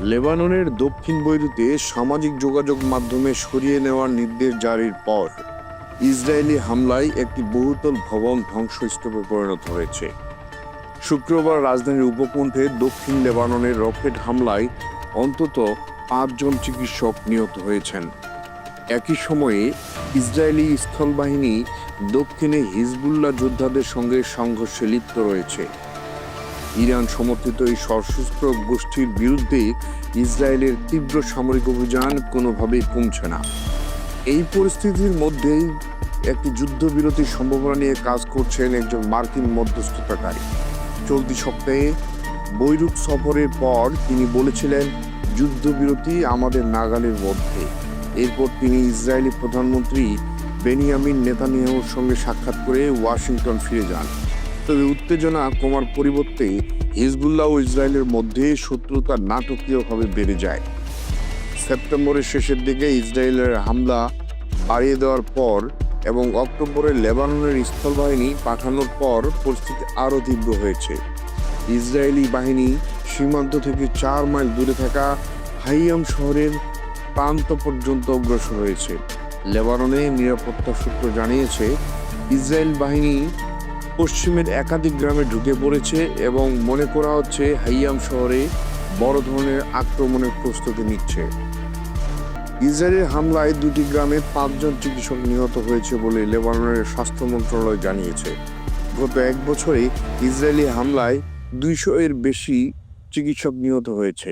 লেবাননের দক্ষিণ বৈরুতে সামাজিক যোগাযোগ মাধ্যমে সরিয়ে নেওয়ার নির্দেশ জারির পর ইসরায়েলি হামলায় একটি বহুতল ভবন ধ্বংসস্তূপে পরিণত হয়েছে। শুক্রবার রাজধানীর উপকণ্ঠে দক্ষিণ লেবাননের রকেট হামলায় অন্তত পাঁচজন চিকিৎসক নিহত হয়েছেন। একই সময়ে ইসরায়েলি স্থলবাহিনী দক্ষিণে হিজবুল্লাহ যোদ্ধাদের সঙ্গে সংঘর্ষে লিপ্ত রয়েছে। ইরান সমর্থিত এই সশস্ত্র গোষ্ঠীর বিরুদ্ধে ইসরায়েলের তীব্র সামরিক অভিযান কোনোভাবেই কমছে না। এই পরিস্থিতির মধ্যেই একটি যুদ্ধবিরতির সম্ভাবনা নিয়ে কাজ করছেন একজন মার্কিন মধ্যস্থতাকারী। চলতি সপ্তাহে বৈরুত সফরের পর তিনি বলেছিলেন, যুদ্ধবিরতি আমাদের নাগালের মধ্যে। এরপর তিনি ইসরায়েলি প্রধানমন্ত্রী বেনিয়ামিন নেতানিয়াহুর সঙ্গে সাক্ষাৎ করে ওয়াশিংটন ফিরে যান। তবে উত্তেজনা কমার পরিবর্তে হিজবুল্লাহ ও ইসরায়েলের মধ্যে শত্রুতা নাটকীয়ভাবে বেড়ে যায়। সেপ্টেম্বরের শেষের দিকে ইসরায়েলের হামলা বাড়িয়ে দেওয়ার পর এবং অক্টোবরে লেবাননের স্থলবাহিনী পাঠানোর পর পরিস্থিতি আরও তীব্র হয়েছে। ইসরায়েলি বাহিনী সীমান্ত থেকে চার মাইল দূরে থাকা হাইয়াম শহরের প্রান্ত পর্যন্ত অগ্রসর হয়েছে। লেবাননে নিরাপত্তা সূত্র জানিয়েছে, ইসরায়েল বাহিনী পশ্চিমের একাধিক গ্রামে ঢুকে পড়েছে এবং মনে করা হচ্ছে হাইয়াম শহরে বড় ধরনের আক্রমণের প্রস্তুতি নিচ্ছে। ইসরায়েলের হামলায় দুটি গ্রামে পাঁচজন চিকিৎসক নিহত হয়েছে বলে লেবাননের স্বাস্থ্য মন্ত্রণালয় জানিয়েছে। গত এক বছরে ইসরায়েলি হামলায় দুইশো এর বেশি চিকিৎসক নিহত হয়েছে।